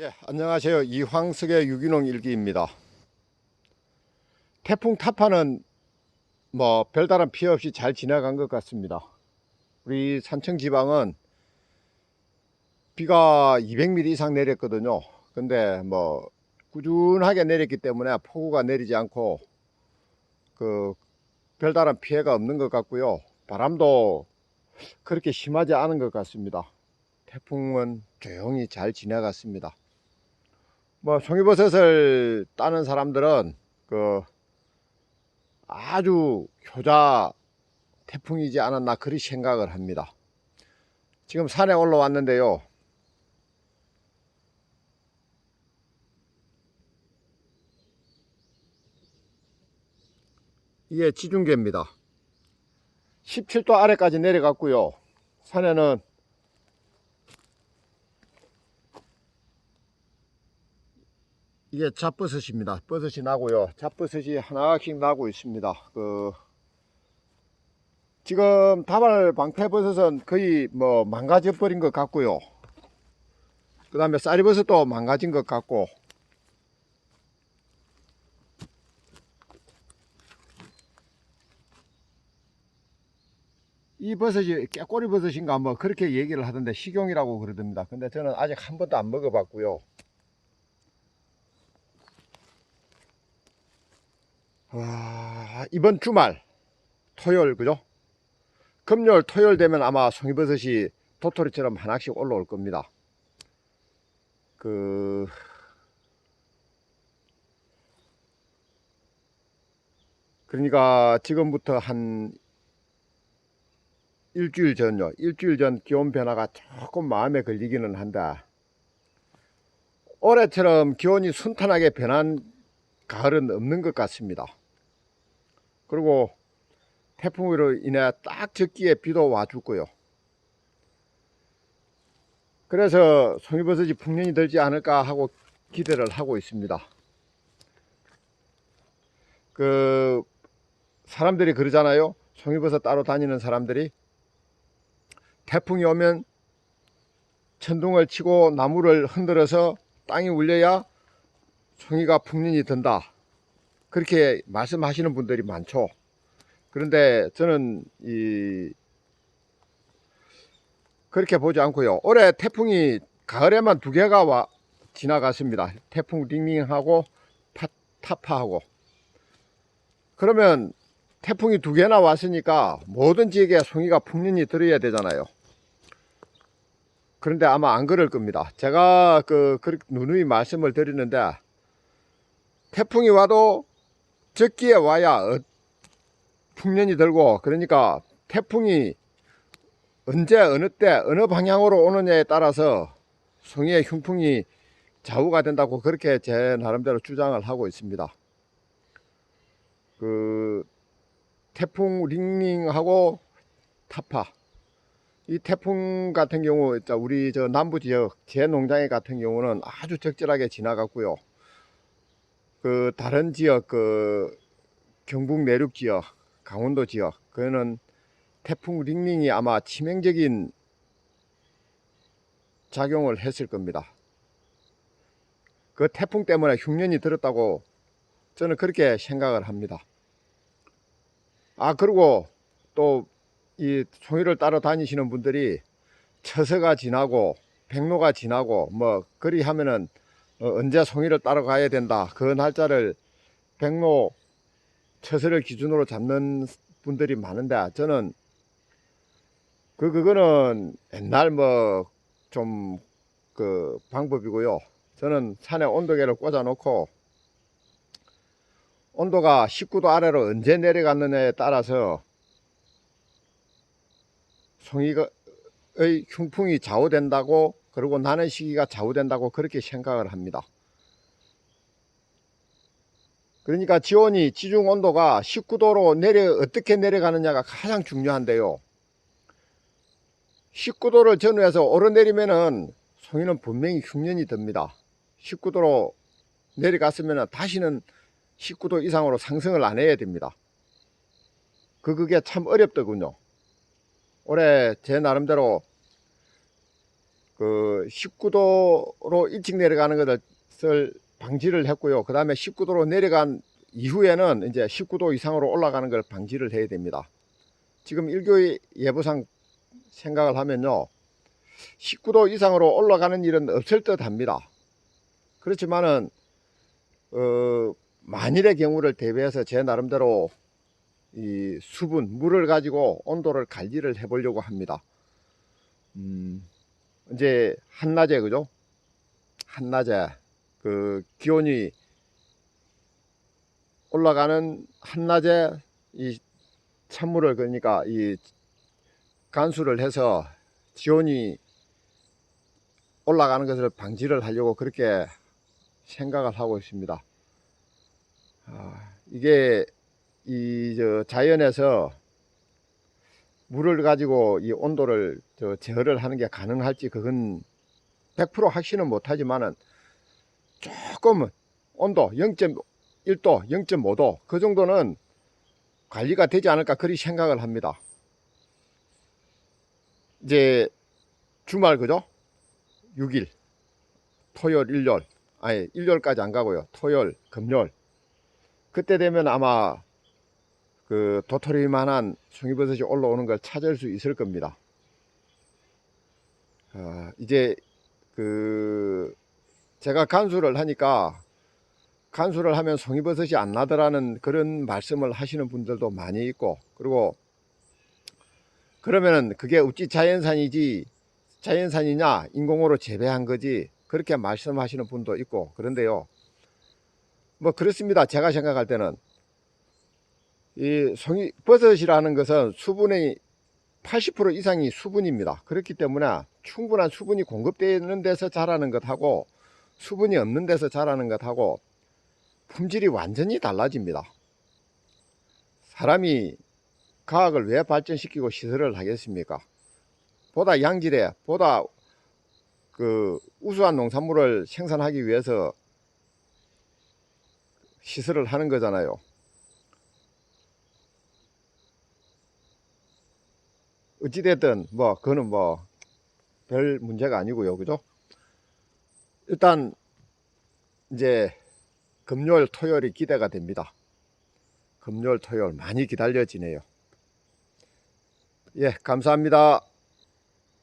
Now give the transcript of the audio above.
예, 안녕하세요. 이황석의 유기농 일기입니다. 태풍 타파는 뭐 별다른 피해 없이 잘 지나간 것 같습니다. 우리 산청 지방은 비가 200mm 이상 내렸거든요. 근데 뭐 꾸준하게 내렸기 때문에 폭우가 내리지 않고 그 별다른 피해가 없는 것 같고요. 바람도 그렇게 심하지 않은 것 같습니다. 태풍은 조용히 잘 지나갔습니다. 뭐 송이버섯을 따는 사람들은 그 아주 효자 태풍이지 않았나 그리 생각을 합니다. 지금 산에 올라왔는데요. 이게 지중계입니다. 17도 아래까지 내려갔고요. 산에는 이게 잡버섯입니다. 버섯이 나고요. 잡버섯이 하나씩 나고 있습니다. 그 지금 다발 방패버섯은 거의 뭐 망가져 버린 것 같고요. 그 다음에 쌀이버섯도 망가진 것 같고 이 버섯이 깨꼬리 버섯인가 뭐 그렇게 얘기를 하던데 식용이라고 그러답니다. 근데 저는 아직 한 번도 안 먹어봤고요. 아, 이번 주말 토요일 그죠? 금요일 토요일 되면 아마 송이버섯이 도토리처럼 하나씩 올라올 겁니다. 그 그러니까 지금부터 한 일주일 전요. 일주일 전 기온 변화가 조금 마음에 걸리기는 한다. 올해처럼 기온이 순탄하게 변한 가을은 없는 것 같습니다. 그리고 태풍으로 인해 딱 적기에 비도 와주고요. 그래서 송이버섯이 풍년이 들지 않을까 하고 기대를 하고 있습니다. 그 사람들이 그러잖아요. 송이버섯 따로 다니는 사람들이 태풍이 오면 천둥을 치고 나무를 흔들어서 땅이 울려야 송이가 풍년이 든다. 그렇게 말씀하시는 분들이 많죠. 그런데 저는 이 그렇게 보지 않고요. 올해 태풍이 가을에만 두 개가 와 지나갔습니다. 태풍 링링하고 파, 타파하고. 그러면 태풍이 두 개나 왔으니까 모든 지역에 송이가 풍년이 들어야 되잖아요. 그런데 아마 안 그럴 겁니다. 제가 그, 그 누누이 말씀을 드리는데 태풍이 와도 적기에 와야 어- 풍년이 들고 그러니까 태풍이 언제 어느 때 어느 방향으로 오느냐에 따라서 송이의 흉풍이 좌우가 된다고 그렇게 제 나름대로 주장을 하고 있습니다. 그 태풍 링링하고 타파 이 태풍 같은 경우 자, 우리 저 남부 지역 제 농장에 같은 경우는 아주 적절하게 지나갔고요. 그 다른 지역 그 경북 내륙 지역 강원도 지역 그거는 태풍 링링이 아마 치명적인 작용을 했을 겁니다. 그 태풍 때문에 흉년이 들었다고 저는 그렇게 생각을 합니다. 아 그리고 또 이 송이를 따라 다니시는 분들이 처서가 지나고 백로가 지나고 뭐 그리 하면은 어, 언제 송이를 따러 가야 된다. 그 날짜를 백로 처서를 기준으로 잡는 분들이 많은데 저는 그 그거는 옛날 뭐 좀 그 방법이고요. 저는 산에 온도계를 꽂아 놓고 온도가 19도 아래로 언제 내려갔느냐에 따라서 송이의 흉풍이 좌우된다고 그리고 나는 시기가 좌우된다고 그렇게 생각을 합니다. 그러니까 지온이 지중 온도가 19도로 내려 어떻게 내려가느냐가 가장 중요한데요. 19도를 전후해서 오르내리면은 송이는 분명히 흉년이 듭니다. 19도로 내려갔으면 다시는 19도 이상으로 상승을 안 해야 됩니다. 그 그게 참 어렵더군요. 올해 제 나름대로 그 19도로 일찍 내려가는 것을 방지를 했고요. 그 다음에 19도로 내려간 이후에는 이제 19도 이상으로 올라가는 걸 방지를 해야 됩니다. 지금 일교의 예보상 생각을 하면요. 19도 이상으로 올라가는 일은 없을 듯 합니다. 그렇지만은, 어, 만일의 경우를 대비해서 제 나름대로 이 수분, 물을 가지고 온도를 관리를 해 보려고 합니다. 음, 이제 한낮에, 그죠? 한낮에 그 기온이 올라가는 한낮에 이 찬물을 그러니까 이 간수를 해서 기온이 올라가는 것을 방지를 하려고 그렇게 생각을 하고 있습니다. 아, 이게 이저 자연에서 물을 가지고 이 온도를 저 제어를 하는 게 가능할지 그건 100% 확신은 못하지만은 조금은 온도 0.1도, 0.5도 그 정도는 관리가 되지 않을까 그리 생각을 합니다. 이제 주말 그죠? 6일 토요일, 일요일 아니 일요일까지 안 가고요. 토요일, 금요일 그때 되면 아마 그 도토리만한 송이버섯이 올라오는 걸 찾을 수 있을 겁니다. 아, 이제 그 제가 간수를 하니까 간수를 하면 송이버섯이 안 나더라는 그런 말씀을 하시는 분들도 많이 있고 그리고 그러면은 그게 어찌 자연산이지 자연산이냐 인공으로 재배한 거지 그렇게 말씀하시는 분도 있고 그런데요. 뭐 그렇습니다. 제가 생각할 때는 이 송이 버섯이라는 것은 수분의 80% 이상이 수분입니다. 그렇기 때문에 충분한 수분이 공급되는 데서 자라는 것하고 수분이 없는 데서 자라는 것하고 품질이 완전히 달라집니다. 사람이 과학을 왜 발전시키고 시설을 하겠습니까? 보다 양질의, 보다 그 우수한 농산물을 생산하기 위해서 시설을 하는 거잖아요. 어찌됐든 뭐 그거는 뭐 별 문제가 아니고요. 그죠? 일단 이제 금요일 토요일이 기대가 됩니다. 금요일 토요일 많이 기다려지네요. 예 감사합니다